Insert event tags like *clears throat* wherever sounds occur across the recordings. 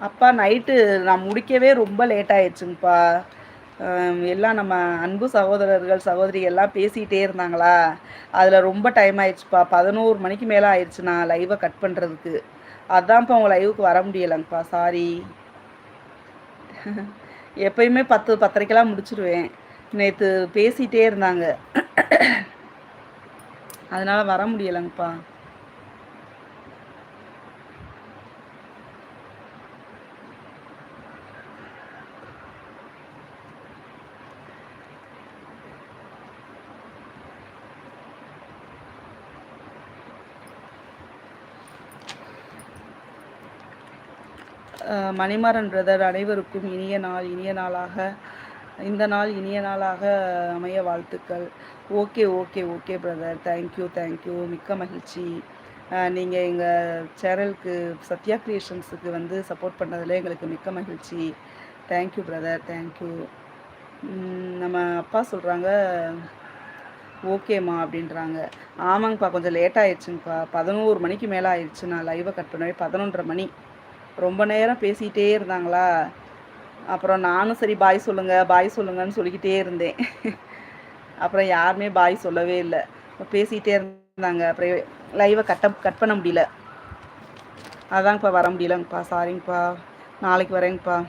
அப்பா நைட்டு நான் முடிக்கவே ரொம்ப லேட் ஆயிடுச்சுங்கப்பா. எல்லாம் நம்ம அன்பு சகோதரர்கள் சகோதரி எல்லாம் பேசிகிட்டே இருந்தாங்களா? அதில் ரொம்ப டைம் ஆயிடுச்சுப்பா. பதினோரு மணிக்கு மேலே ஆயிடுச்சு நான் லைவை கட் பண்ணுறதுக்கு அதான்ப்பா உங்கள் லைவுக்கு வர முடியலைங்கப்பா. சாரி *laughs* எப்பயுமே பத்து பத்தரைக்கெல்லாம் முடிச்சிருவேன். நேற்று பேசிகிட்டே இருந்தாங்க. *clears throat* அதனால் வர முடியலைங்கப்பா. மணிமாறன் பிரதர் அனைவருக்கும் இனிய நாள் இனிய நாளாக இந்த நாள் இனிய நாளாக அமைய வாழ்த்துக்கள். Okay okay okay brother. Thank you thank you மிக்க மகிழ்ச்சி. நீங்கள் எங்கள் சேனலுக்கு சத்யா கிரியேஷன்ஸுக்கு வந்து சப்போர்ட் பண்ணதில் எங்களுக்கு மிக்க மகிழ்ச்சி. தேங்க்யூ பிரதர் தேங்க்யூ நம்ம அப்பா சொல்கிறாங்க ஓகேம்மா அப்படின்றாங்க. ஆமாங்கப்பா கொஞ்சம் லேட் ஆயிடுச்சுங்கப்பா. பதினோரு மணிக்கு மேலே ஆயிடுச்சு. நான் லைவை கட் பண்ணவே பதினொன்றரை மணி. ரொம்ப நேரம் பேசிகிட்டே இருந்தாங்களா? அப்புறம் நானும் சரி பாய் சொல்லுங்கள் பாய் சொல்லுங்கன்னு சொல்லிக்கிட்டே இருந்தேன். அப்புறம் யாருமே பாய் சொல்லவே இல்லை. பேசிகிட்டே இருந்தாங்க. அப்புறம் லைவை கட்ட கட் பண்ண முடியல. அதாங்கப்பா வர முடியலங்கப்பா. சாரிங்கப்பா நாளைக்கு வரேங்கப்பா.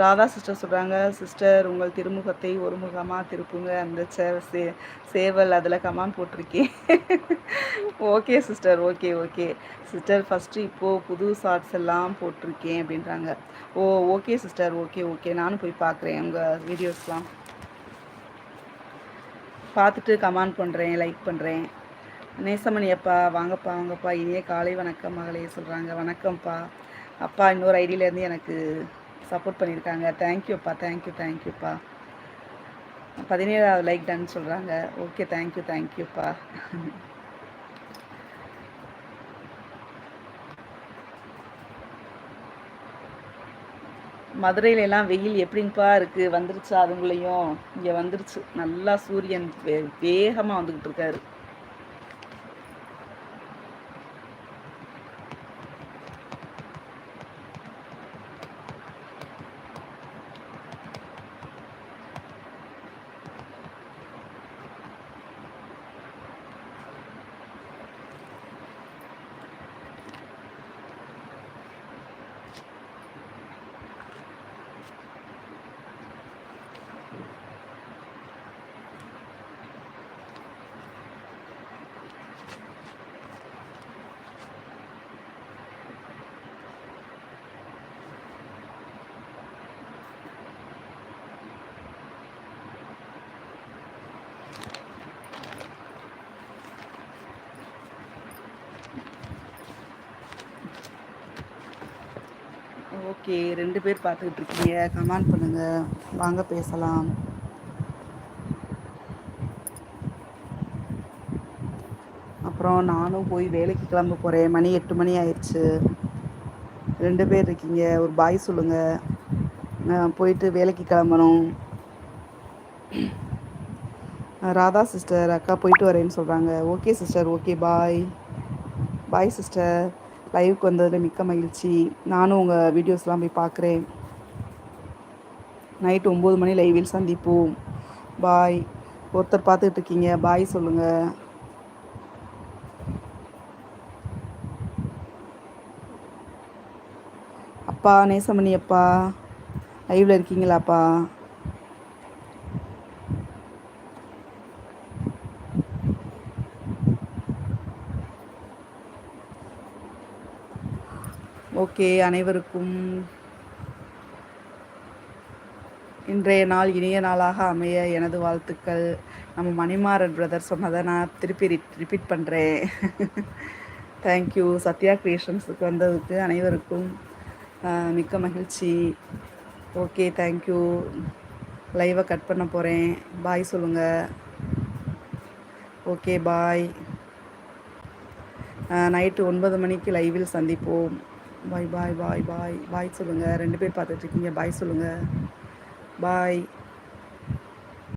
ராதா சிஸ்டர் சொல்கிறாங்க சிஸ்டர் உங்கள் திருமுகத்தை ஒரு முகமாக திருப்புங்க. அந்த சே சேவல் அதில் கமான் போட்டிருக்கேன் okay sister okay okay. Sister first இப்போது புது ஷார்ட்ஸ் எல்லாம் போட்டிருக்கேன் அப்படின்றாங்க. Oh okay sister okay okay. நானும் போய் பார்க்குறேன் உங்கள் வீடியோஸ்லாம் பார்த்துட்டு கமெண்ட் பண்ணுறேன் லைக் பண்ணுறேன் நேசமணி அப்பா வாங்கப்பா வாங்கப்பா. இனிய காலை வணக்கம் மகளே சொல்கிறாங்க வணக்கம்ப்பா. அப்பா இன்னொரு ஐடியிலேருந்து எனக்கு சப்போர்ட் பண்ணியிருக்காங்க. தேங்க்யூப்பா தேங்க்யூ தேங்க்யூப்பா பதினேழாவது லைக் டன் சொல்கிறாங்க ஓகே தேங்க்யூ தேங்க்யூப்பா மதுரையிலலாம் வெயில் எப்படிங்கப்பா இருக்குது வந்துருச்சா அதுங்களையும்? இங்கே வந்துருச்சு. நல்லா சூரியன் வே வேகமாக வந்துக்கிட்டு இருக்காரு. ஓகே ரெண்டு பேர் பார்த்துக்கிட்டு இருக்கீங்க. கமெண்ட் பண்ணுங்கள் வாங்க பேசலாம். அப்புறம் நானும் போய் வேலைக்கு கிளம்ப போகிறேன் மணி எட்டு மணி ஆயிடுச்சு. ரெண்டு பேர் இருக்கீங்க. ஒரு பாய் சொல்லுங்கள் போயிட்டு வேலைக்கு கிளம்பணும். ராதா சிஸ்டர் அக்கா போயிட்டு வரேன்னு சொல்கிறாங்க okay sister. Okay bye. Bye sister. லைவுக்கு வந்ததில் மிக்க மகிழ்ச்சி. நானும் உங்கள் வீடியோஸ்லாம் போய் பார்க்குறேன் நைட்டு ஒம்பது மணி லைவில் சந்திப்போம். பாய் ஒருத்தர் பார்த்துக்கிட்டு இருக்கீங்க. பாய் சொல்லுங்கள் அப்பா நேசமணி அப்பா லைவில் இருக்கீங்களாப்பா? ஓகே அனைவருக்கும் இன்றைய நாள் இனிய நாளாக அமைய எனது வாழ்த்துக்கள். நம்ம மணிமாறன் பிரதர் சொன்னதை நான் திருப்பி ரிப்பீட் பண்ணுறேன் தேங்க்யூ சத்யா க்ரியேஷன்ஸுக்கு வந்ததுக்கு அனைவருக்கும் மிக்க மகிழ்ச்சி. ஓகே தேங்க்யூ லைவை கட் பண்ண போகிறேன் பாய் சொல்லுங்கள் ஓகே பாய் நைட்டு ஒன்பது மணிக்கு லைவில் சந்திப்போம். பாய் பாய் பாய் பாய் பாய் சொல்லுங்கள் ரெண்டு பேர் பார்த்துட்ருக்கீங்க பாய் சொல்லுங்கள் பாய்